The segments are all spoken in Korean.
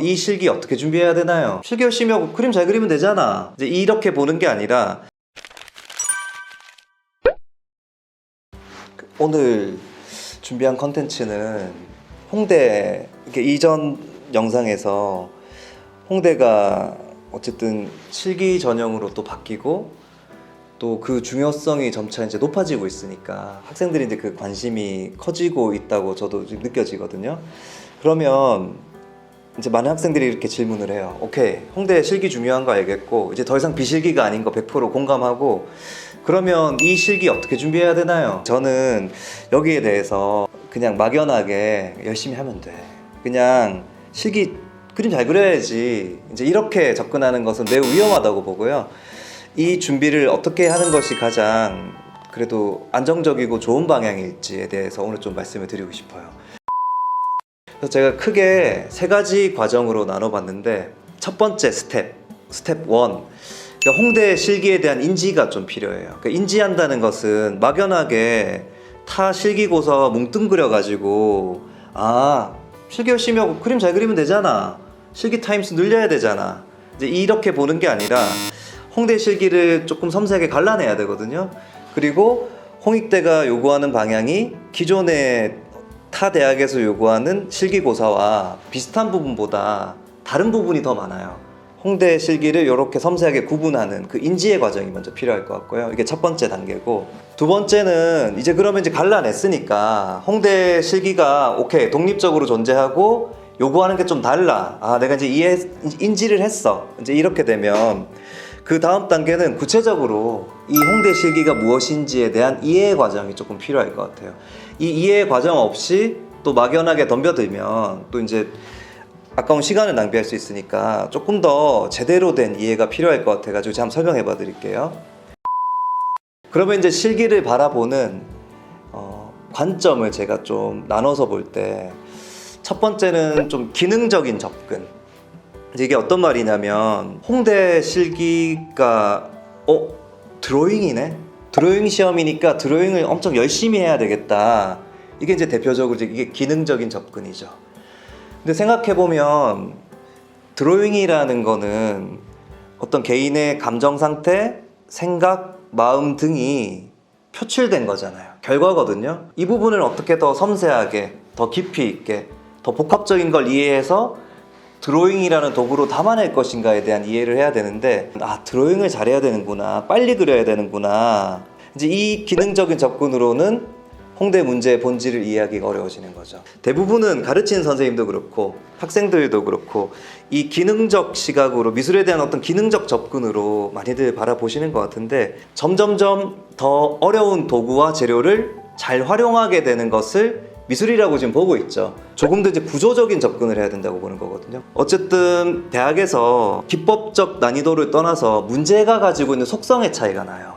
이 실기 어떻게 준비해야 되나요? 실기 열심히 하고 그림 잘 그리면 되잖아. 이제 이렇게 보는 게 아니라 오늘 준비한 컨텐츠는 홍대 이전 영상에서 홍대가 어쨌든 실기 전형으로 또 바뀌고 또 그 중요성이 점차 이제 높아지고 있으니까 학생들이 이제 그 관심이 커지고 있다고 저도 느껴지거든요. 그러면 이제 많은 학생들이 이렇게 질문을 해요. 오케이, 홍대 실기 중요한 거 알겠고, 이제 더 이상 비실기가 아닌 거 100% 공감하고, 그러면 이 실기 어떻게 준비해야 되나요? 저는 여기에 대해서 그냥 막연하게 열심히 하면 돼. 그냥 실기 그림 잘 그려야지. 이제 이렇게 접근하는 것은 매우 위험하다고 보고요. 이 준비를 어떻게 하는 것이 가장 그래도 안정적이고 좋은 방향일지에 대해서 오늘 좀 말씀을 드리고 싶어요. 그래서 제가 크게 세 가지 과정으로 나눠봤는데 첫 번째 스텝, 스텝 1. 그러니까 홍대 실기에 대한 인지가 좀 필요해요. 그러니까 인지한다는 것은 막연하게 타 실기고서 뭉뚱그려가지고 아 실기 열심히 하고 그림 잘 그리면 되잖아. 실기 타임수 늘려야 되잖아. 이제 이렇게 보는 게 아니라 홍대 실기를 조금 섬세하게 갈라내야 되거든요. 그리고 홍익대가 요구하는 방향이 기존의 타 대학에서 요구하는 실기고사와 비슷한 부분보다 다른 부분이 더 많아요. 홍대 실기를 이렇게 섬세하게 구분하는 그 인지의 과정이 먼저 필요할 것 같고요. 이게 첫 번째 단계고 두 번째는 이제 그러면 이제 갈라냈으니까 홍대 실기가 오케이 독립적으로 존재하고 요구하는 게 좀 달라. 아 내가 이제 이해 인지를 했어. 이제 이렇게 되면 그 다음 단계는 구체적으로 이 홍대 실기가 무엇인지에 대한 이해 과정이 조금 필요할 것 같아요. 이 이해 과정 없이 또 막연하게 덤벼들면 또 이제 아까운 시간을 낭비할 수 있으니까 조금 더 제대로 된 이해가 필요할 것 같아가지고 제가 한번 설명해 봐 드릴게요. 그러면 이제 실기를 바라보는 어, 관점을 제가 좀 나눠서 볼 때 첫 번째는 좀 기능적인 접근. 이게 어떤 말이냐면 홍대 실기가 어? 드로잉이네? 드로잉 시험이니까 드로잉을 엄청 열심히 해야 되겠다. 이게 이제 대표적으로 이게 기능적인 접근이죠. 근데 생각해 보면 드로잉이라는 거는 어떤 개인의 감정 상태 생각 마음 등이 표출된 거잖아요. 결과거든요. 이 부분을 어떻게 더 섬세하게 더 깊이 있게 더 복합적인 걸 이해해서 드로잉이라는 도구로 담아낼 것인가에 대한 이해를 해야 되는데 아 드로잉을 잘해야 되는구나 빨리 그려야 되는구나. 이제 이 기능적인 접근으로는 홍대 문제의 본질을 이해하기가 어려워지는 거죠. 대부분은 가르치는 선생님도 그렇고 학생들도 그렇고 이 기능적 시각으로 미술에 대한 어떤 기능적 접근으로 많이들 바라보시는 것 같은데 점점점 더 어려운 도구와 재료를 잘 활용하게 되는 것을 미술이라고 지금 보고 있죠. 조금 더 이제 구조적인 접근을 해야 된다고 보는 거거든요. 어쨌든 대학에서 기법적 난이도를 떠나서 문제가 가지고 있는 속성의 차이가 나요.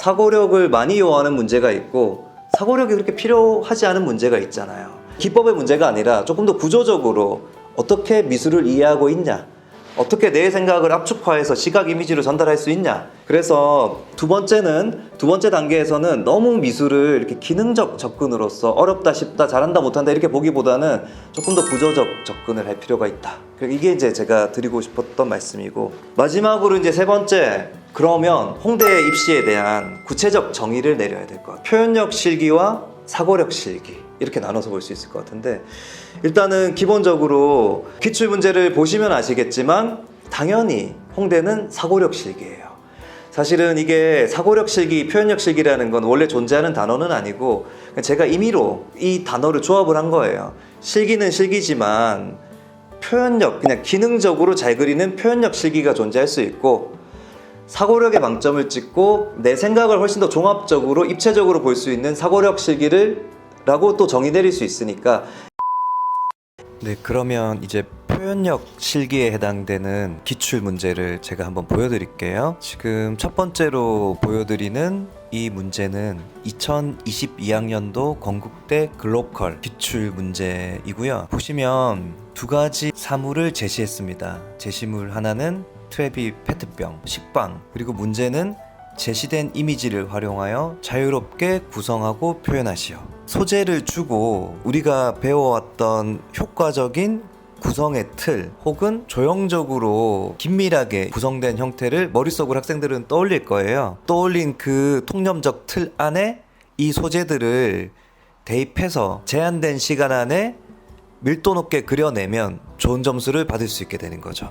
사고력을 많이 요하는 문제가 있고 사고력이 그렇게 필요하지 않은 문제가 있잖아요. 기법의 문제가 아니라 조금 더 구조적으로 어떻게 미술을 이해하고 있냐. 어떻게 내 생각을 압축화해서 시각 이미지로 전달할 수 있냐. 그래서 두 번째는 두 번째 단계에서는 너무 미술을 이렇게 기능적 접근으로서 어렵다 쉽다 잘한다 못한다 이렇게 보기보다는 조금 더 구조적 접근을 할 필요가 있다. 이게 이제 제가 드리고 싶었던 말씀이고 마지막으로 이제 세 번째 그러면 홍대 입시에 대한 구체적 정의를 내려야 될 것 같아요. 표현력 실기와 사고력 실기 이렇게 나눠서 볼 수 있을 것 같은데 일단은 기본적으로 기출 문제를 보시면 아시겠지만 당연히 홍대는 사고력 실기예요. 사실은 이게 사고력 실기, 표현력 실기라는 건 원래 존재하는 단어는 아니고 제가 임의로 이 단어를 조합을 한 거예요. 실기는 실기지만 표현력, 그냥 기능적으로 잘 그리는 표현력 실기가 존재할 수 있고 사고력에 방점을 찍고 내 생각을 훨씬 더 종합적으로 입체적으로 볼 수 있는 사고력 실기를 라고 또 정의 내릴 수 있으니까. 네 그러면 이제 표현력 실기에 해당되는 기출 문제를 제가 한번 보여드릴게요. 지금 첫 번째로 보여드리는 이 문제는 2022학년도 건국대 글로컬 기출 문제이고요. 보시면 두 가지 사물을 제시했습니다. 제시물 하나는 트레비 페트병, 식빵 그리고 문제는 제시된 이미지를 활용하여 자유롭게 구성하고 표현하시오. 소재를 주고 우리가 배워왔던 효과적인 구성의 틀 혹은 조형적으로 긴밀하게 구성된 형태를 머릿속으로 학생들은 떠올릴 거예요. 떠올린 그 통념적 틀 안에 이 소재들을 대입해서 제한된 시간 안에 밀도 높게 그려내면 좋은 점수를 받을 수 있게 되는 거죠.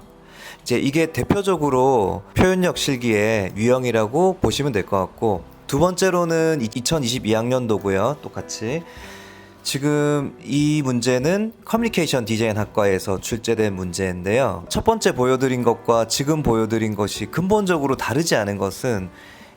이제 이게 대표적으로 표현력 실기의 유형이라고 보시면 될 것 같고 두 번째로는 2022학년도고요. 똑같이 지금 이 문제는 커뮤니케이션 디자인 학과에서 출제된 문제인데요. 첫 번째 보여드린 것과 지금 보여드린 것이 근본적으로 다르지 않은 것은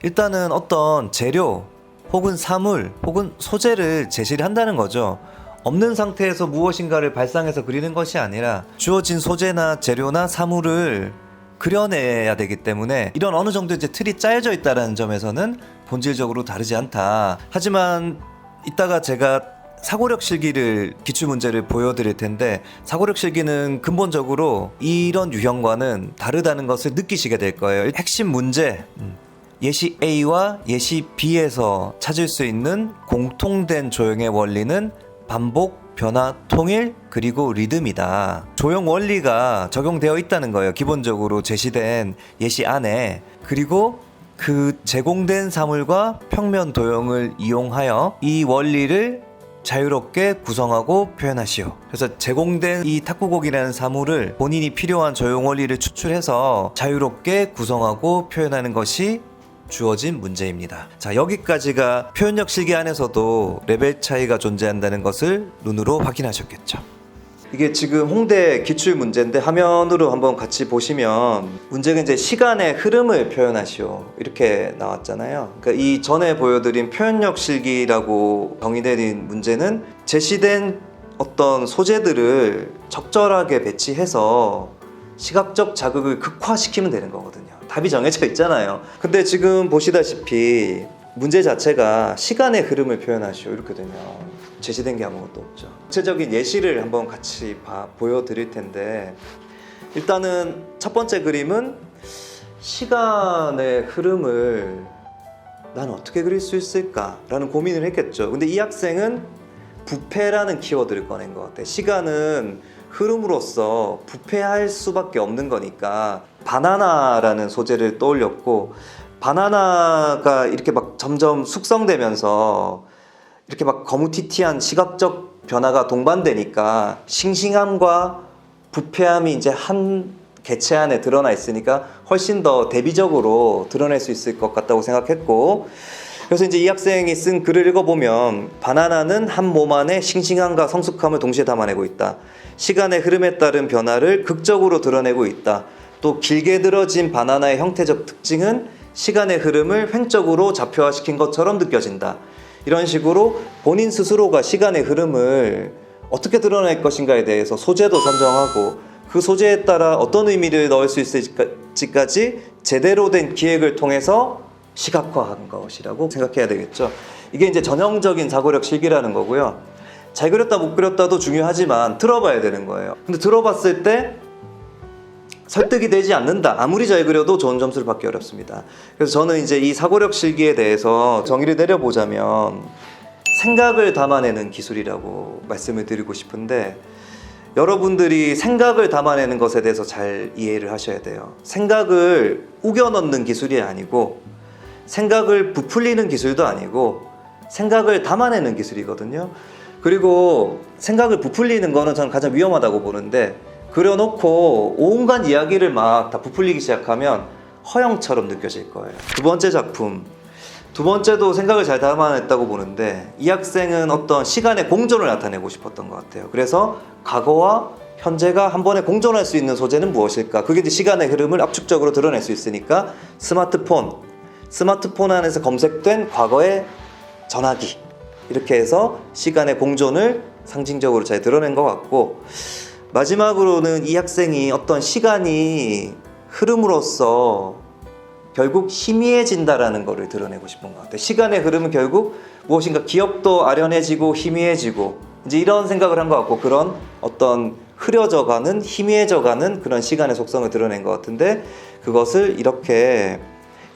일단은 어떤 재료 혹은 사물 혹은 소재를 제시를 한다는 거죠. 없는 상태에서 무엇인가를 발상해서 그리는 것이 아니라 주어진 소재나 재료나 사물을 그려내야 되기 때문에 이런 어느 정도 이제 틀이 짜여져 있다는 점에서는 본질적으로 다르지 않다. 하지만 이따가 제가 사고력 실기를 기출 문제를 보여드릴 텐데 사고력 실기는 근본적으로 이런 유형과는 다르다는 것을 느끼시게 될 거예요. 핵심 문제 음, 예시 A와 예시 B에서 찾을 수 있는 공통된 조형의 원리는 반복, 변화, 통일, 그리고 리듬이다. 조형 원리가 적용되어 있다는 거예요. 기본적으로 제시된 예시 안에. 그리고 그 제공된 사물과 평면 도형을 이용하여 이 원리를 자유롭게 구성하고 표현하시오. 그래서 제공된 이 탁구곡이라는 사물을 본인이 필요한 조형 원리를 추출해서 자유롭게 구성하고 표현하는 것이 주어진 문제입니다. 자, 여기까지가 표현력 실기 안에서도 레벨 차이가 존재한다는 것을 눈으로 확인하셨겠죠. 이게 지금 홍대 기출 문제인데 화면으로 한번 같이 보시면 문제가 이제 시간의 흐름을 표현하시오 이렇게 나왔잖아요. 그러니까 이 전에 보여드린 표현력 실기라고 정의되는 문제는 제시된 어떤 소재들을 적절하게 배치해서 시각적 자극을 극화시키면 되는 거거든요. 답이 정해져 있잖아요. 근데 지금 보시다시피 문제 자체가 시간의 흐름을 표현하시오 이렇거든요. 제시된 게 아무것도 없죠. 구체적인 예시를 한번 같이 봐, 보여드릴 텐데 일단은 첫 번째 그림은 시간의 흐름을 난 어떻게 그릴 수 있을까라는 고민을 했겠죠. 근데 이 학생은 부패라는 키워드를 꺼낸 것 같아. 시간은 흐름으로써 부패할 수밖에 없는 거니까 바나나라는 소재를 떠올렸고 바나나가 이렇게 막 점점 숙성되면서 이렇게 막 거무튀튀한 시각적 변화가 동반되니까 싱싱함과 부패함이 이제 한 개체 안에 드러나 있으니까 훨씬 더 대비적으로 드러낼 수 있을 것 같다고 생각했고 그래서 이제 이 학생이 쓴 글을 읽어보면 바나나는 한 몸 안에 싱싱함과 성숙함을 동시에 담아내고 있다. 시간의 흐름에 따른 변화를 극적으로 드러내고 있다. 또 길게 들어진 바나나의 형태적 특징은 시간의 흐름을 횡적으로 좌표화시킨 것처럼 느껴진다. 이런 식으로 본인 스스로가 시간의 흐름을 어떻게 드러낼 것인가에 대해서 소재도 선정하고 그 소재에 따라 어떤 의미를 넣을 수 있을지까지 제대로 된 기획을 통해서 시각화한 것이라고 생각해야 되겠죠. 이게 이제 전형적인 사고력 실기라는 거고요. 잘 그렸다 못 그렸다도 중요하지만 들어봐야 되는 거예요. 근데 들어봤을 때 설득이 되지 않는다. 아무리 잘 그려도 좋은 점수를 받기 어렵습니다. 그래서 저는 이제 이 사고력 실기에 대해서 정의를 내려보자면 생각을 담아내는 기술이라고 말씀을 드리고 싶은데 여러분들이 생각을 담아내는 것에 대해서 잘 이해를 하셔야 돼요. 생각을 우겨 넣는 기술이 아니고 생각을 부풀리는 기술도 아니고 생각을 담아내는 기술이거든요. 그리고 생각을 부풀리는 거는 저는 가장 위험하다고 보는데 그려놓고 온갖 이야기를 막 다 부풀리기 시작하면 허영처럼 느껴질 거예요. 두 번째 작품. 두 번째도 생각을 잘 담아냈다고 보는데 이 학생은 어떤 시간의 공존을 나타내고 싶었던 것 같아요. 그래서 과거와 현재가 한 번에 공존할 수 있는 소재는 무엇일까? 그게 이제 시간의 흐름을 압축적으로 드러낼 수 있으니까 스마트폰, 스마트폰 안에서 검색된 과거의 전화기 이렇게 해서 시간의 공존을 상징적으로 잘 드러낸 것 같고 마지막으로는 이 학생이 어떤 시간이 흐름으로써 결국 희미해진다라는 것을 드러내고 싶은 것 같아요. 시간의 흐름은 결국 무엇인가 기억도 아련해지고 희미해지고 이제 이런 생각을 한 것 같고 그런 어떤 흐려져가는 희미해져가는 그런 시간의 속성을 드러낸 것 같은데 그것을 이렇게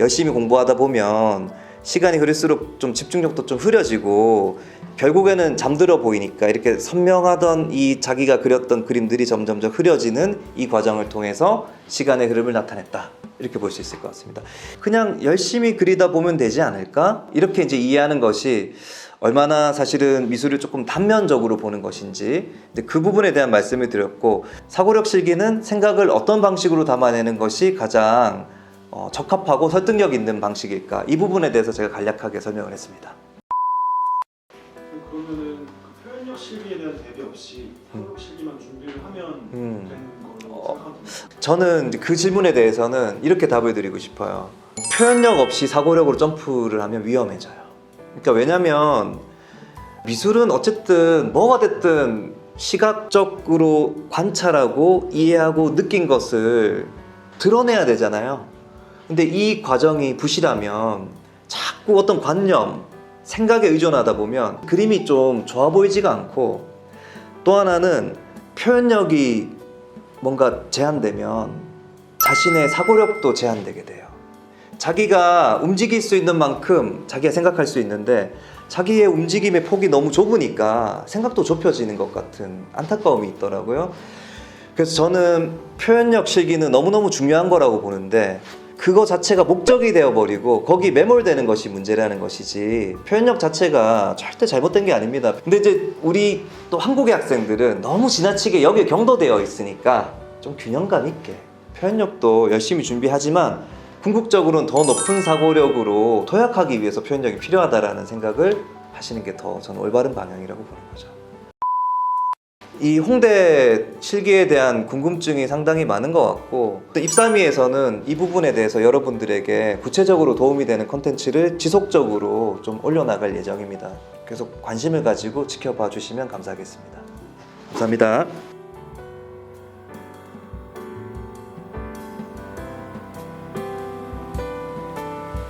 열심히 공부하다 보면 시간이 흐를수록 좀 집중력도 좀 흐려지고 결국에는 잠들어 보이니까 이렇게 선명하던 이 자기가 그렸던 그림들이 점점점 흐려지는 이 과정을 통해서 시간의 흐름을 나타냈다. 이렇게 볼 수 있을 것 같습니다. 그냥 열심히 그리다 보면 되지 않을까? 이렇게 이제 이해하는 것이 얼마나 사실은 미술을 조금 단면적으로 보는 것인지 그 부분에 대한 말씀을 드렸고 사고력 실기는 생각을 어떤 방식으로 담아내는 것이 가장 어, 적합하고 설득력 있는 방식일까 이 부분에 대해서 제가 간략하게 설명을 했습니다. 그러면은 그 표현력 실기에 대한 대비 없이 사고력 실기만 준비를 하면 음. 되는 거라고 어. 저는 그 질문에 대해서는 이렇게 답을 드리고 싶어요. 표현력 없이 사고력으로 점프를 하면 위험해져요. 그러니까 왜냐면 미술은 어쨌든 뭐가 됐든 시각적으로 관찰하고 이해하고 느낀 것을 드러내야 되잖아요. 근데 이 과정이 부실하면 자꾸 어떤 관념, 생각에 의존하다 보면 그림이 좀 좋아 보이지가 않고 또 하나는 표현력이 뭔가 제한되면 자신의 사고력도 제한되게 돼요. 자기가 움직일 수 있는 만큼 자기가 생각할 수 있는데 자기의 움직임의 폭이 너무 좁으니까 생각도 좁혀지는 것 같은 안타까움이 있더라고요. 그래서 저는 표현력 실기는 너무너무 중요한 거라고 보는데 그거 자체가 목적이 되어버리고 거기 매몰되는 것이 문제라는 것이지 표현력 자체가 절대 잘못된 게 아닙니다. 근데 이제 우리 또 한국의 학생들은 너무 지나치게 여기에 경도되어 있으니까 좀 균형감 있게 표현력도 열심히 준비하지만 궁극적으로는 더 높은 사고력으로 도약하기 위해서 표현력이 필요하다라는 생각을 하시는 게 더 저는 올바른 방향이라고 보는 거죠. 이 홍대 실기에 대한 궁금증이 상당히 많은 것 같고 또 입사미에서는 이 부분에 대해서 여러분들에게 구체적으로 도움이 되는 컨텐츠를 지속적으로 좀 올려나갈 예정입니다. 계속 관심을 가지고 지켜봐 주시면 감사하겠습니다. 감사합니다.